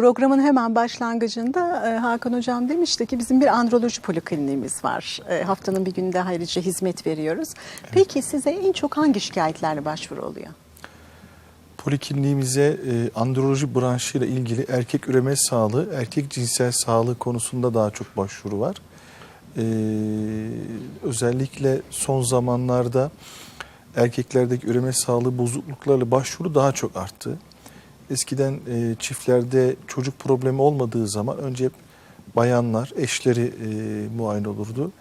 Programın hemen başlangıcında e, Hakan Hocam demişti ki bizim bir androloji polikliniğimiz var. E, haftanın bir günde ayrıca hizmet veriyoruz. Peki size en çok hangi şikayetlerle başvuru oluyor? Polikliniğimize e, androloji branşıyla ilgili erkek üreme sağlığı, erkek cinsel sağlığı konusunda daha çok başvuru var. E, özellikle son zamanlarda erkeklerdeki üreme sağlığı bozukluklarla başvuru daha çok arttı. Eskiden e, çiftlerde çocuk problemi olmadığı zaman önce hep bayanlar, eşleri e, muayene olurdu.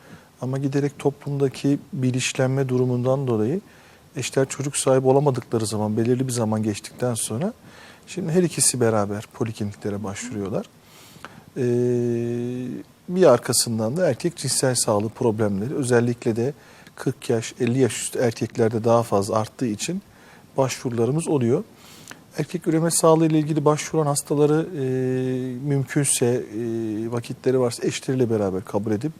Ama giderek toplumdaki bilinçlenme durumundan dolayı eşler çocuk sahibi olamadıkları zaman belirli bir zaman geçtikten sonra şimdi her ikisi beraber polikliniklere başvuruyorlar. Ee, bir arkasından da erkek cinsel sağlığı problemleri özellikle de 40 yaş 50 yaş üstü erkeklerde daha fazla arttığı için başvurularımız oluyor. Erkek üreme sağlığı ile ilgili başvuran hastaları e, mümkünse e, vakitleri varsa eşleriyle beraber kabul edip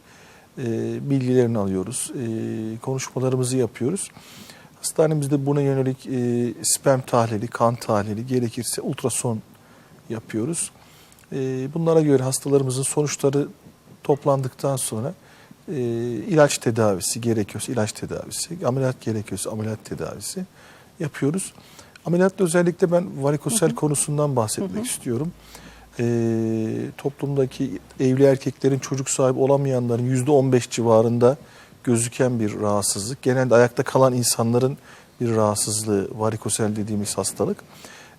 e, bilgilerini alıyoruz. E, konuşmalarımızı yapıyoruz. Hastanemizde buna yönelik e, sperm tahlili, kan tahlili, gerekirse ultrason yapıyoruz. E, bunlara göre hastalarımızın sonuçları toplandıktan sonra e, ilaç tedavisi gerekiyorsa ilaç tedavisi, ameliyat gerekiyorsa ameliyat tedavisi yapıyoruz. Ameliyatta özellikle ben varikosel konusundan bahsetmek istiyorum. E, toplumdaki evli erkeklerin çocuk sahibi olamayanların %15 civarında gözüken bir rahatsızlık. Genelde ayakta kalan insanların bir rahatsızlığı varikosel dediğimiz hastalık.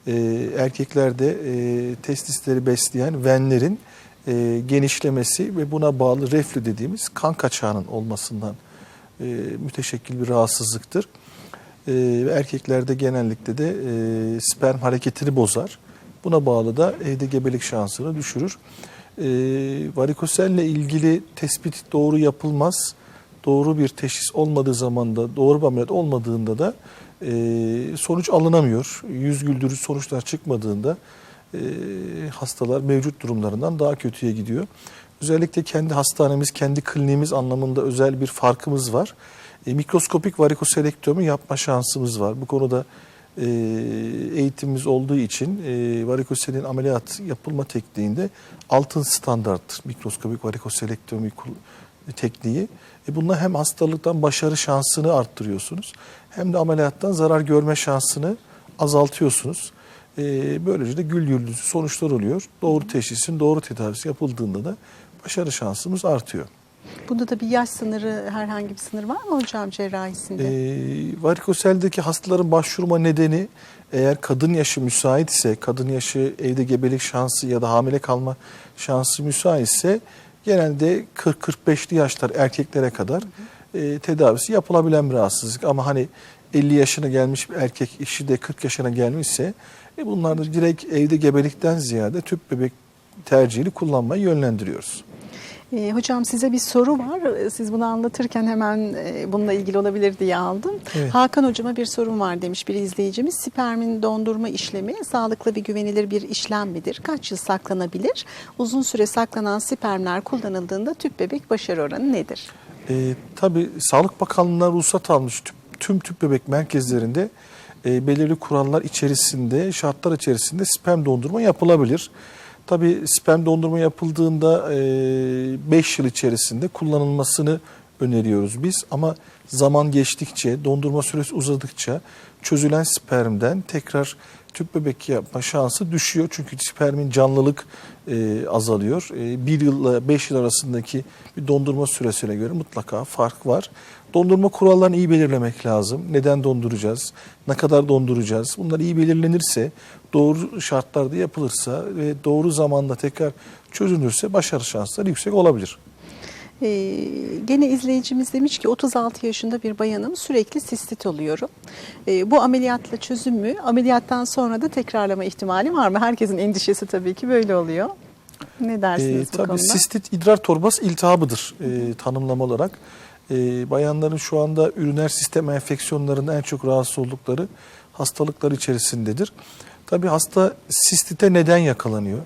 E, erkeklerde e, testisleri besleyen venlerin e, genişlemesi ve buna bağlı reflü dediğimiz kan kaçağının olmasından e, müteşekkil bir rahatsızlıktır. E, erkeklerde genellikle de e, sperm hareketini bozar. Buna bağlı da evde gebelik şansını düşürür. E, varikoselle ilgili tespit doğru yapılmaz. Doğru bir teşhis olmadığı zaman da, doğru bir ameliyat olmadığında da e, sonuç alınamıyor. Yüz güldürücü sonuçlar çıkmadığında e, hastalar mevcut durumlarından daha kötüye gidiyor. Özellikle kendi hastanemiz, kendi kliniğimiz anlamında özel bir farkımız var. E, mikroskopik varikoselektomi yapma şansımız var. Bu konuda e, eğitimimiz olduğu için e, varikoselin ameliyat yapılma tekniğinde altın standarttır mikroskopik varikoselektomi tekniği. E, bununla hem hastalıktan başarı şansını arttırıyorsunuz hem de ameliyattan zarar görme şansını azaltıyorsunuz. Böylece de gül yüzlü sonuçlar oluyor. Doğru teşhisin doğru tedavisi yapıldığında da başarı şansımız artıyor. Bunda da bir yaş sınırı, herhangi bir sınır var mı hocam cerrahisinde? E, varikoseldeki hastaların başvurma nedeni eğer kadın yaşı müsait ise, kadın yaşı evde gebelik şansı ya da hamile kalma şansı müsaitse genelde 40-45'li yaşlar erkeklere kadar e, tedavisi yapılabilen bir rahatsızlık. Ama hani 50 yaşına gelmiş bir erkek işi de 40 yaşına gelmişse e, bunlar da direkt evde gebelikten ziyade tüp bebek tercihini kullanmayı yönlendiriyoruz. Ee, hocam size bir soru var. Ee, Siz bunu anlatırken hemen e, bununla ilgili olabilir diye aldım. Evet. Hakan hocama bir sorun var demiş bir izleyicimiz. Spermin dondurma işlemi sağlıklı ve güvenilir bir işlem midir? Kaç yıl saklanabilir? Uzun süre saklanan spermler kullanıldığında tüp bebek başarı oranı nedir? E, tabii Sağlık Bakanlığı'na ruhsat almış tüp, tüm tüp bebek merkezlerinde e, belirli kurallar içerisinde, şartlar içerisinde sperm dondurma yapılabilir. Tabii sperm dondurma yapıldığında 5 yıl içerisinde kullanılmasını öneriyoruz biz. Ama zaman geçtikçe, dondurma süresi uzadıkça çözülen spermden tekrar tüp bebek yapma şansı düşüyor. Çünkü spermin canlılık e, azalıyor. E, bir yılla 5 yıl arasındaki bir dondurma süresine göre mutlaka fark var. Dondurma kurallarını iyi belirlemek lazım. Neden donduracağız? Ne kadar donduracağız? Bunlar iyi belirlenirse, doğru şartlarda yapılırsa ve doğru zamanda tekrar çözülürse başarı şansları yüksek olabilir. Ee, gene izleyicimiz demiş ki 36 yaşında bir bayanım sürekli sistit oluyorum. Ee, bu ameliyatla çözüm mü? Ameliyattan sonra da tekrarlama ihtimali var mı? Herkesin endişesi tabii ki böyle oluyor. Ne dersiniz Ee, bu tabii konuda? sistit idrar torbası iltihabıdır e, tanımlama olarak. E, bayanların şu anda üriner sistem enfeksiyonlarında en çok rahatsız oldukları hastalıklar içerisindedir. Tabii hasta sistite neden yakalanıyor?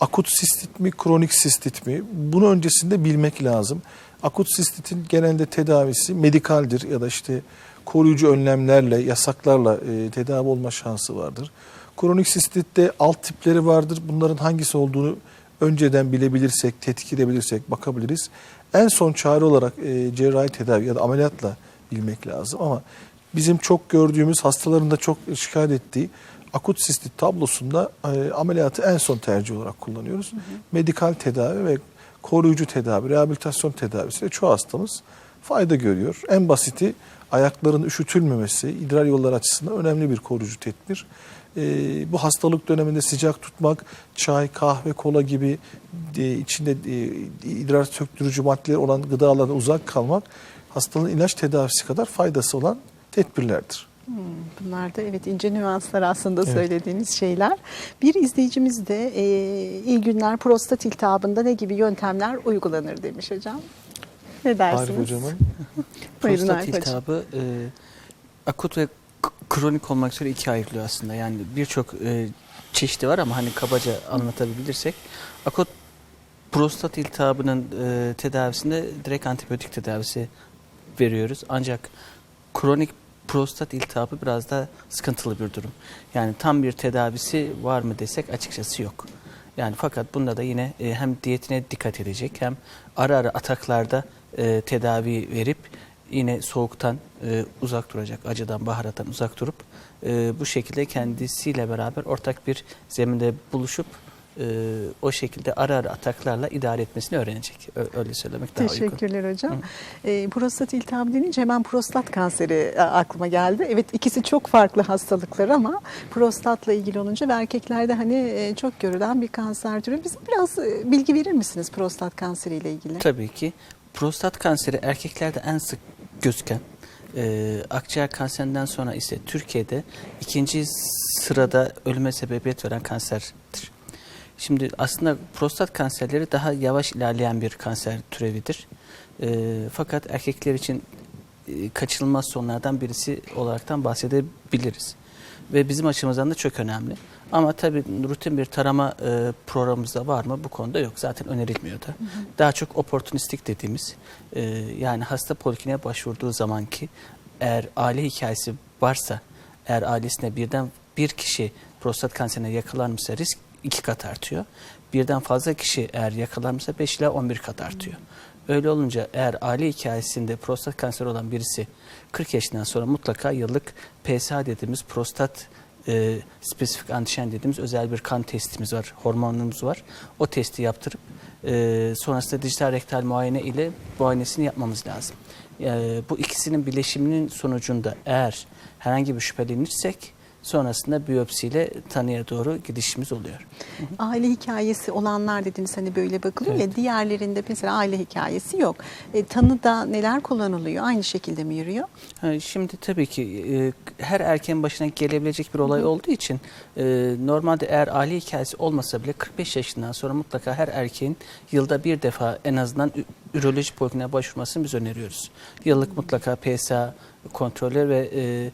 Akut sistit mi, kronik sistit mi? Bunu öncesinde bilmek lazım. Akut sistitin genelde tedavisi medikaldir ya da işte koruyucu önlemlerle, yasaklarla e, tedavi olma şansı vardır. Kronik sistitte alt tipleri vardır. Bunların hangisi olduğunu önceden bilebilirsek, tetkik edebilirsek bakabiliriz. En son çare olarak e, cerrahi tedavi ya da ameliyatla bilmek lazım ama bizim çok gördüğümüz hastaların da çok şikayet ettiği akut sistit tablosunda e, ameliyatı en son tercih olarak kullanıyoruz. Medikal tedavi ve koruyucu tedavi, rehabilitasyon tedavisiyle çoğu hastamız fayda görüyor. En basiti ayakların üşütülmemesi, idrar yolları açısından önemli bir koruyucu tedbir. E, bu hastalık döneminde sıcak tutmak, çay, kahve, kola gibi e, içinde e, idrar söktürücü maddeler olan gıdalardan uzak kalmak hastalığın ilaç tedavisi kadar faydası olan tedbirlerdir. Hmm, Bunlar da evet ince nüanslar aslında Evet. söylediğiniz şeyler. Bir izleyicimiz de e, iyi günler prostat iltihabında ne gibi yöntemler uygulanır demiş hocam. Ne dersiniz? Arif hocamın Prostat Arif hocam. iltihabı e, akut ve kronik olmak üzere ikiye ayrılıyor aslında. Yani birçok e, çeşidi var ama hani kabaca anlatabilirsek akut prostat iltihabının e, tedavisinde direkt antibiyotik tedavisi veriyoruz. Ancak kronik prostat iltihabı biraz da sıkıntılı bir durum. Yani tam bir tedavisi var mı desek açıkçası yok. Yani fakat bunda da yine e, hem diyetine dikkat edecek hem ara ara ataklarda e, tedavi verip yine soğuktan e, uzak duracak, acıdan, baharattan uzak durup bu şekilde kendisiyle beraber ortak bir zeminde buluşup e, o şekilde ara ara ataklarla idare etmesini öğrenecek. Öyle söylemek daha uygun. Teşekkürler hocam. E, prostat iltihabı denince hemen prostat kanseri e, aklıma geldi. Evet ikisi çok farklı hastalıklar ama prostatla ilgili olunca ve erkeklerde hani e, çok görülen bir kanser türü. Bize biraz e, bilgi verir misiniz prostat kanseriyle ilgili? Tabii ki. Prostat kanseri erkeklerde en sık gözüken, e, akciğer kanserinden sonra ise Türkiye'de ikinci sırada ölüme sebebiyet veren kanserdir. Şimdi aslında prostat kanserleri daha yavaş ilerleyen bir kanser türevidir. E, fakat erkekler için e, kaçınılmaz sonlardan birisi olaraktan bahsedebiliriz. Ve bizim açımızdan da çok önemli. Ama tabii rutin bir tarama e, programımızda var mı? Bu konuda yok. Zaten önerilmiyor da. Daha çok oportunistik dediğimiz e, yani hasta polikliniğe başvurduğu zaman ki eğer aile hikayesi varsa eğer ailesine birden bir kişi prostat kanserine yakalanmışsa risk iki kat artıyor. Birden fazla kişi eğer yakalanmışsa 5 ila 11 kat artıyor. Öyle olunca eğer aile hikayesinde prostat kanseri olan birisi 40 yaşından sonra mutlaka yıllık PSA dediğimiz prostat e, spesifik antijen dediğimiz özel bir kan testimiz var, hormonumuz var. O testi yaptırıp e, sonrasında dijital rektal muayene ile muayenesini yapmamız lazım. E, bu ikisinin bileşiminin sonucunda eğer herhangi bir şüphelenirsek sonrasında biyopsiyle tanıya doğru gidişimiz oluyor. Aile hikayesi olanlar dediniz hani böyle bakılıyor ya diğerlerinde mesela aile hikayesi yok. E, tanıda neler kullanılıyor? Aynı şekilde mi yürüyor? Şimdi tabii ki e, her erkeğin başına gelebilecek bir olay olduğu için e, normalde eğer aile hikayesi olmasa bile 45 yaşından sonra mutlaka her erkeğin yılda bir defa en azından üroloji polikliniğe başvurmasını biz öneriyoruz. Yıllık mutlaka PSA kontrolü ve e,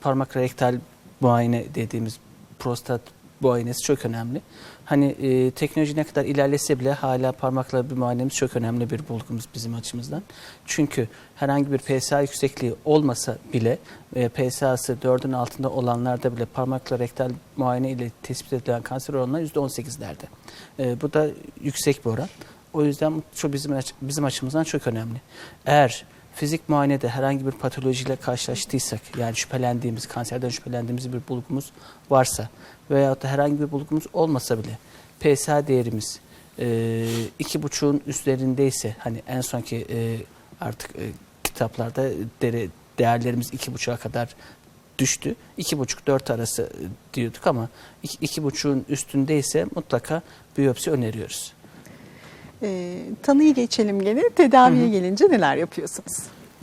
parmak rektal muayene dediğimiz prostat muayenesi çok önemli. Hani e, teknoloji ne kadar ilerlese bile hala parmakla bir muayenemiz çok önemli bir bulgumuz bizim açımızdan. Çünkü herhangi bir PSA yüksekliği olmasa bile e, PSA'sı 4'ün altında olanlarda bile parmakla rektal muayene ile tespit edilen kanser oranları %18'lerde. E, bu da yüksek bir oran. O yüzden şu bizim bizim açımızdan çok önemli. Eğer fizik muayenede herhangi bir patolojiyle karşılaştıysak yani şüphelendiğimiz, kanserden şüphelendiğimiz bir bulgumuz varsa veyahut da herhangi bir bulgumuz olmasa bile PSA değerimiz e, iki buçuğun üzerindeyse hani en sonki e, artık e, kitaplarda dere, değerlerimiz iki buçuğa kadar düştü. İki buçuk dört arası e, diyorduk ama iki, iki buçuğun üstündeyse mutlaka biyopsi öneriyoruz. E, tanıyı geçelim gene. Tedaviye gelince neler yapıyorsunuz?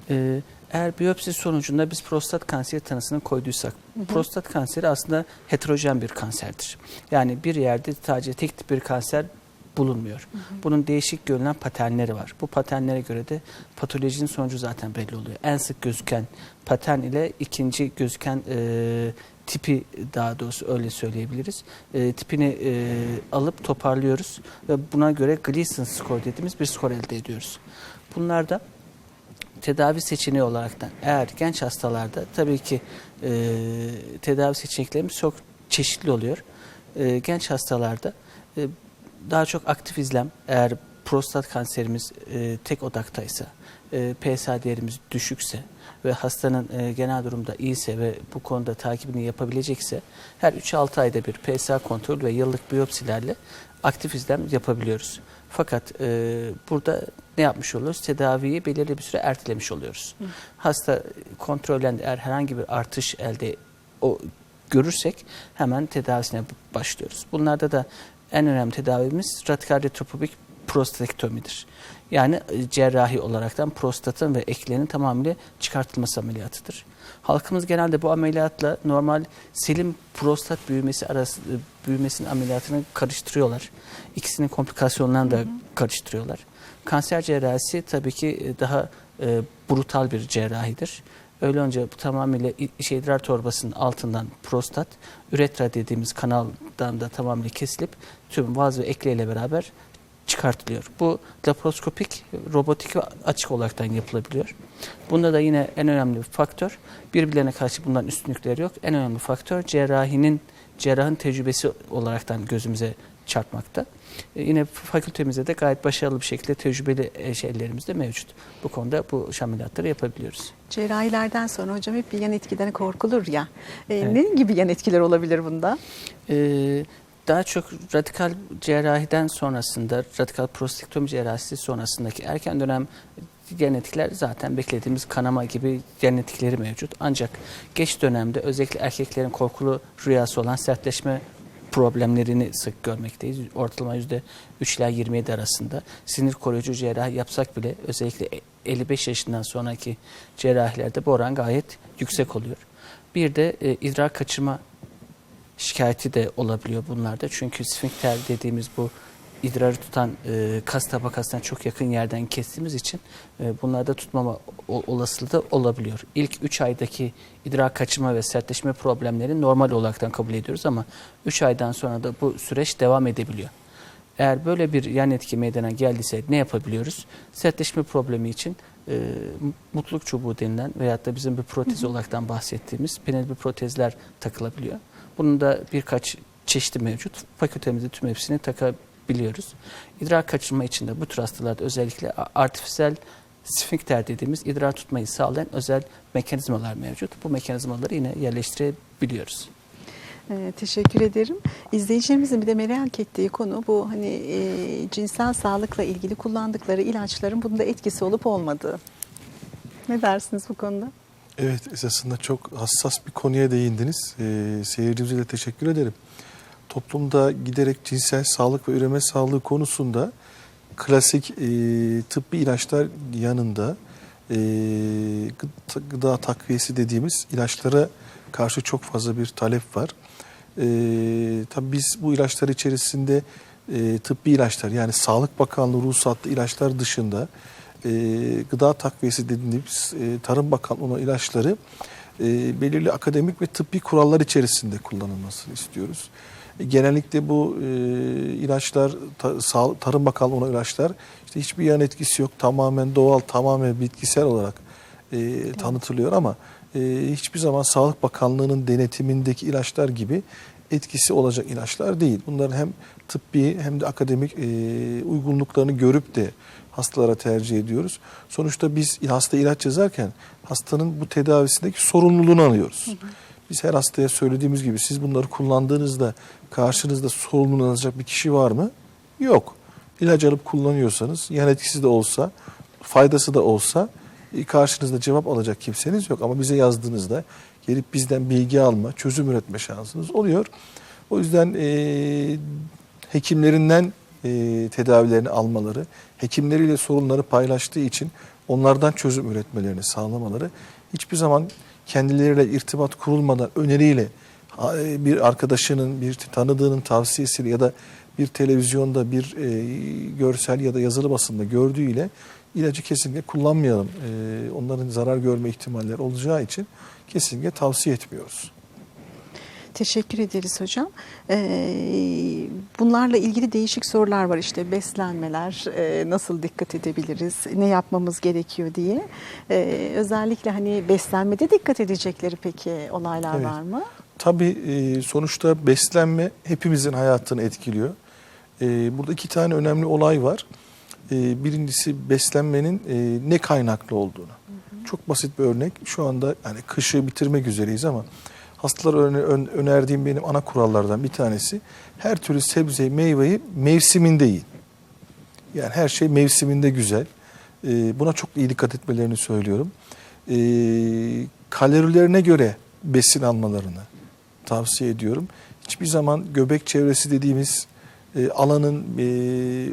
Ee, eğer biyopsi sonucunda biz prostat kanseri tanısını koyduysak, prostat kanseri aslında heterojen bir kanserdir. Yani bir yerde sadece tek tip bir kanser bulunmuyor. Bunun değişik görülen paternleri var. Bu paternlere göre de patolojinin sonucu zaten belli oluyor. En sık gözüken patern ile ikinci gözüken e, tipi daha doğrusu öyle söyleyebiliriz. E, tipini e, alıp toparlıyoruz ve buna göre Gleason skor dediğimiz bir skor elde ediyoruz. Bunlarda tedavi seçeneği olaraktan eğer genç hastalarda tabii ki e, tedavi seçeneklerimiz çok çeşitli oluyor. E, genç hastalarda e, daha çok aktif izlem eğer prostat kanserimiz e, tek odaktaysa, e, PSA değerimiz düşükse ve hastanın e, genel durumda iyiyse ve bu konuda takibini yapabilecekse her 3-6 ayda bir PSA kontrol ve yıllık biyopsilerle aktif izlem yapabiliyoruz. Fakat e, burada ne yapmış oluyoruz? Tedaviyi belirli bir süre ertelemiş oluyoruz. Hasta kontrolden eğer herhangi bir artış elde o görürsek hemen tedavisine başlıyoruz. Bunlarda da en önemli tedavimiz radikal retropubik prostatektomidir. Yani e, cerrahi olaraktan prostatın ve eklenin tamamıyla çıkartılması ameliyatıdır. Halkımız genelde bu ameliyatla normal selim prostat büyümesi arası e, büyümesinin ameliyatını karıştırıyorlar. İkisinin komplikasyonlarını da karıştırıyorlar. Kanser cerrahisi tabii ki e, daha e, brutal bir cerrahidir. Öyle olunca bu tamamıyla iç idrar torbasının altından prostat, üretra dediğimiz kanaldan da tamamıyla kesilip tüm vaz ve ekleyle beraber çıkartılıyor. Bu laparoskopik, robotik açık olaraktan yapılabiliyor. Bunda da yine en önemli bir faktör, birbirlerine karşı bunların üstünlükleri yok. En önemli faktör cerrahinin, cerrahın tecrübesi olaraktan gözümüze çarpmakta. E, yine fakültemizde de gayet başarılı bir şekilde tecrübeli e, şeylerimiz de mevcut. Bu konuda bu ameliyatları yapabiliyoruz. Cerrahilerden sonra hocam hep bir yan etkiden korkulur ya. E, Evet. Ne gibi yan etkiler olabilir bunda? Ee, daha çok radikal cerrahiden sonrasında, radikal prostektomi cerrahisi sonrasındaki erken dönem genetikler zaten beklediğimiz kanama gibi genetikleri mevcut. Ancak geç dönemde özellikle erkeklerin korkulu rüyası olan sertleşme problemlerini sık görmekteyiz. Ortalama yüzde 3 ila 27 arasında. Sinir koruyucu cerrahi yapsak bile özellikle 55 yaşından sonraki cerrahilerde bu oran gayet yüksek oluyor. Bir de e, idrar kaçırma şikayeti de olabiliyor bunlarda. Çünkü sfinkter dediğimiz bu idrarı tutan e, kas tabakasına çok yakın yerden kestiğimiz için e, bunlarda tutmama olasılığı da olabiliyor. İlk 3 aydaki idrar kaçırma ve sertleşme problemleri normal olaraktan kabul ediyoruz ama 3 aydan sonra da bu süreç devam edebiliyor. Eğer böyle bir yan etki meydana geldiyse ne yapabiliyoruz? Sertleşme problemi için e, mutluluk çubuğu denilen veyahut da bizim bir protez olaraktan bahsettiğimiz penel protezler takılabiliyor. Bunun da birkaç çeşidi mevcut. Fakültemizde tüm hepsini takabiliyoruz. İdrar kaçırma için de bu tür hastalarda özellikle artifisel sfinkter dediğimiz idrar tutmayı sağlayan özel mekanizmalar mevcut. Bu mekanizmaları yine yerleştirebiliyoruz. Ee, teşekkür ederim. İzleyicilerimizin bir de merak ettiği konu bu hani e, cinsel sağlıkla ilgili kullandıkları ilaçların bunda etkisi olup olmadığı. Ne dersiniz bu konuda? Evet esasında çok hassas bir konuya değindiniz. Ee, seyircimize de teşekkür ederim. Toplumda giderek cinsel sağlık ve üreme sağlığı konusunda klasik e, tıbbi ilaçlar yanında e, gıda, takviyesi dediğimiz ilaçlara karşı çok fazla bir talep var. E, tabii biz bu ilaçlar içerisinde e, tıbbi ilaçlar yani Sağlık Bakanlığı ruhsatlı ilaçlar dışında e, gıda takviyesi dediğimiz e, Tarım Bakanlığı olan ilaçları e, belirli akademik ve tıbbi kurallar içerisinde kullanılmasını istiyoruz. E, genellikle bu e, ilaçlar ta, Sağ- Tarım Bakanlığı olan ilaçlar işte hiçbir yan etkisi yok. Tamamen doğal, tamamen bitkisel olarak e, tanıtılıyor ama e, hiçbir zaman Sağlık Bakanlığı'nın denetimindeki ilaçlar gibi etkisi olacak ilaçlar değil. Bunların hem tıbbi hem de akademik e, uygunluklarını görüp de hastalara tercih ediyoruz. Sonuçta biz hasta ilaç yazarken hastanın bu tedavisindeki sorumluluğunu alıyoruz. Biz her hastaya söylediğimiz gibi siz bunları kullandığınızda karşınızda sorumluluğunu alacak bir kişi var mı? Yok. İlaç alıp kullanıyorsanız yan etkisi de olsa, faydası da olsa e, karşınızda cevap alacak kimseniz yok. Ama bize yazdığınızda gelip bizden bilgi alma, çözüm üretme şansınız oluyor. O yüzden e, hekimlerinden e, tedavilerini almaları, hekimleriyle sorunları paylaştığı için onlardan çözüm üretmelerini sağlamaları hiçbir zaman kendileriyle irtibat kurulmadan öneriyle e, bir arkadaşının, bir tanıdığının tavsiyesiyle ya da bir televizyonda bir e, görsel ya da yazılı basında gördüğüyle ilacı kesinlikle kullanmayalım. E, onların zarar görme ihtimalleri olacağı için kesinlikle tavsiye etmiyoruz. Teşekkür ederiz hocam. Ee, bunlarla ilgili değişik sorular var işte beslenmeler, e, nasıl dikkat edebiliriz, ne yapmamız gerekiyor diye. Ee, özellikle hani beslenmede dikkat edecekleri peki olaylar Evet. var mı? Tabii e, sonuçta beslenme hepimizin hayatını etkiliyor. E, burada iki tane önemli olay var. E, birincisi beslenmenin e, ne kaynaklı olduğunu. Çok basit bir örnek. Şu anda yani kışı bitirmek üzereyiz ama ön- önerdiğim benim ana kurallardan bir tanesi her türlü sebzeyi, meyveyi mevsiminde yiyin. Yani her şey mevsiminde güzel. Ee, buna çok iyi dikkat etmelerini söylüyorum. Ee, kalorilerine göre besin almalarını tavsiye ediyorum. Hiçbir zaman göbek çevresi dediğimiz e, alanın e,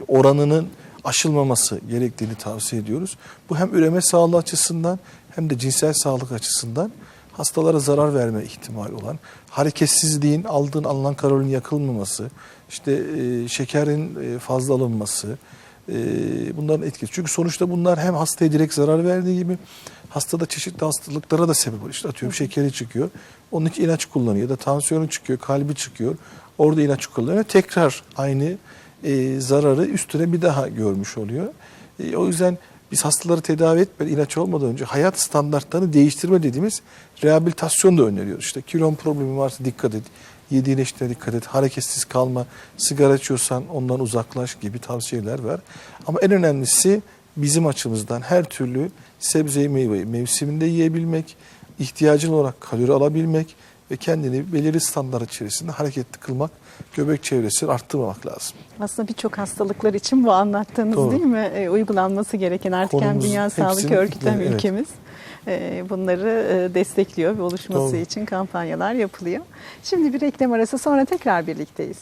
oranının aşılmaması gerektiğini tavsiye ediyoruz. Bu hem üreme sağlığı açısından hem de cinsel sağlık açısından hastalara zarar verme ihtimali olan hareketsizliğin aldığın alınan kalorinin yakılmaması, işte e, şekerin e, fazla alınması, e, bunların etkisi. Çünkü sonuçta bunlar hem hastaya direkt zarar verdiği gibi hastada çeşitli hastalıklara da sebep oluyor. İşte atıyorum şekeri çıkıyor, onun için ilaç kullanıyor ya da tansiyonu çıkıyor, kalbi çıkıyor. Orada ilaç kullanıyor. Tekrar aynı e, zararı üstüne bir daha görmüş oluyor. E, o yüzden biz hastaları tedavi etmeden ilaç olmadan önce hayat standartlarını değiştirme dediğimiz rehabilitasyon da öneriyoruz. İşte kilon problemi varsa dikkat et, yediğin eşine dikkat et, hareketsiz kalma, sigara içiyorsan ondan uzaklaş gibi tavsiyeler var. Ama en önemlisi bizim açımızdan her türlü sebzeyi meyveyi mevsiminde yiyebilmek, ihtiyacın olarak kalori alabilmek ve kendini belirli standart içerisinde hareketli kılmak, göbek çevresini arttırmamak lazım. Aslında birçok hastalıklar için bu anlattığınız Doğru. değil mi? E, uygulanması gereken artık hem Dünya Sağlık Örgütü hem evet. ülkemiz e, bunları e, destekliyor ve oluşması Doğru. için kampanyalar yapılıyor. Şimdi bir reklam arası sonra tekrar birlikteyiz.